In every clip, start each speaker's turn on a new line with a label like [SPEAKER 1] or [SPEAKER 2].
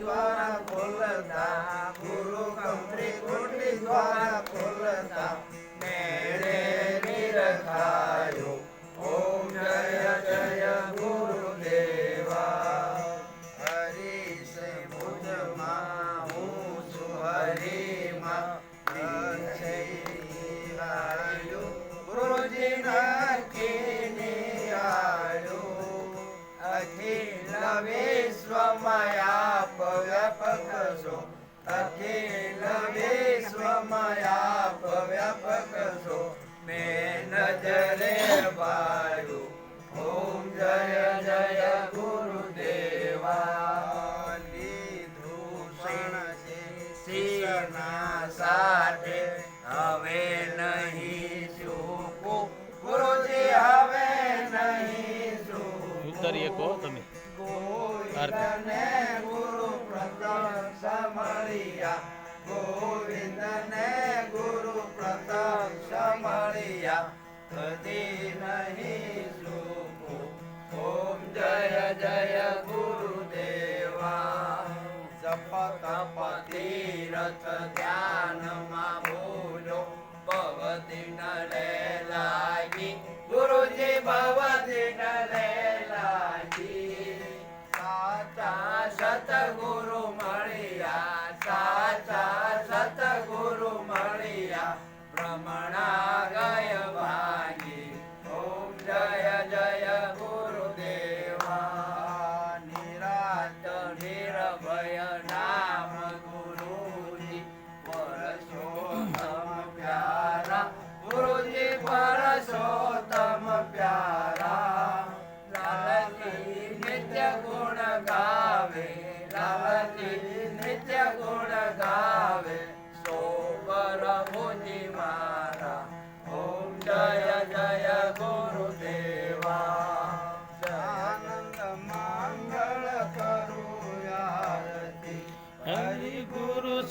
[SPEAKER 1] द्वारा खोलता શિષ્યના સાથે હવે નહીં ચૂકું ગુરુજી હવે નહીં ચૂકું
[SPEAKER 2] ઉતરીએ કહો તમે.
[SPEAKER 1] ગોવિંદને ગુરુ પ્રતાપ સમળિયા ગોવિંદને ગુરુ પ્રતાપ સમળિયા કદી નહીં Jave Sobara Mara Om
[SPEAKER 2] Jaya Jaya Guru Deva.
[SPEAKER 1] Hari Guru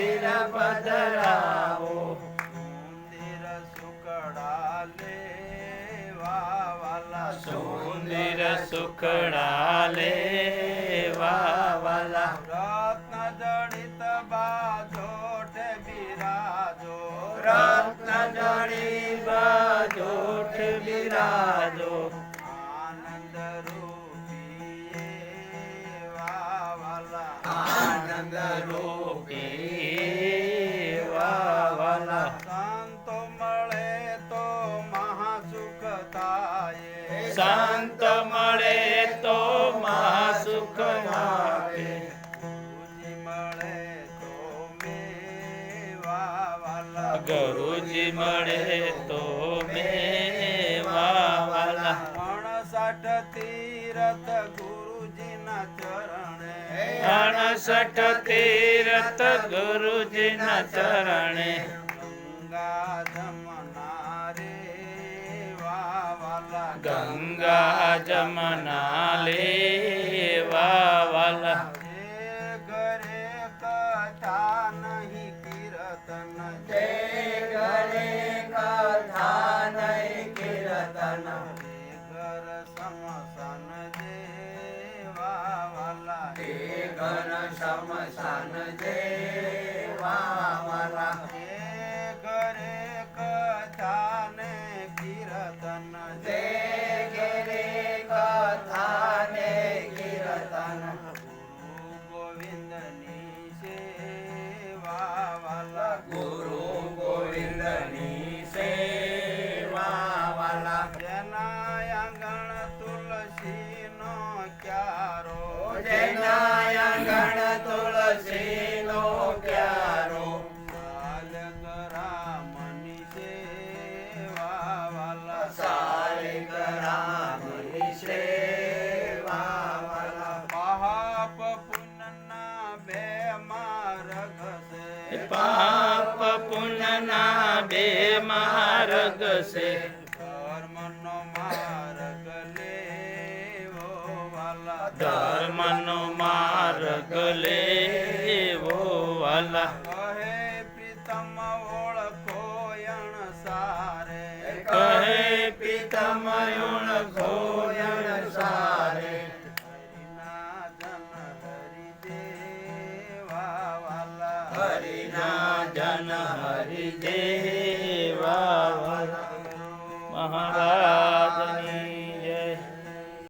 [SPEAKER 1] મંદિર પધરાવો
[SPEAKER 2] મંદિર
[SPEAKER 1] સુકડા લેવા વાલા
[SPEAKER 2] સુંદર સુખડા લેવા વાલા
[SPEAKER 1] રત્ન જડિત બાજોઠે બિરાજો
[SPEAKER 2] રત્ન જડી બાજોઠ બિરાજો
[SPEAKER 1] આનંદ રૂપી વાલા
[SPEAKER 2] આનંદ રૂપી શાંત મળે તો મા સુખ આપે
[SPEAKER 1] ગુરુજી મળે તો મેવાલા
[SPEAKER 2] ગુરુજી મળે તો મેવા વાલા.
[SPEAKER 1] અણસઠ તીરથ ગુરુજીના ચરણે.
[SPEAKER 2] અણસઠ તીરથ ગુરુજીના ચરણે.
[SPEAKER 1] ગંગા જમના
[SPEAKER 2] લેવા વાલા
[SPEAKER 1] ઘરે કથા નહીં કીર્તન જે ઘરે કથા નહીં કીર્તન ઘર સમસન જેવા વાલા ઘર સમસન જેવા તુલસીનો ક્યારો સાલ ગરામની સેવા વાલા સાલ ગરામની સેવા વાલા પાપ પુનના બે માર્ગ છે
[SPEAKER 2] પાપ પુણ્યના બે માર્ગ છે
[SPEAKER 1] ધર્મનો માર્ગ લેવો વાલા કહે પ્રીતમ ઓળખો યણ સારે.
[SPEAKER 2] કહે પ્રીતમ ઓળખો યણ સારે.
[SPEAKER 1] હરિના જન હરિ દેવા વાલા.
[SPEAKER 2] હરિના જન હરિ દેવા વાલા મહારાજ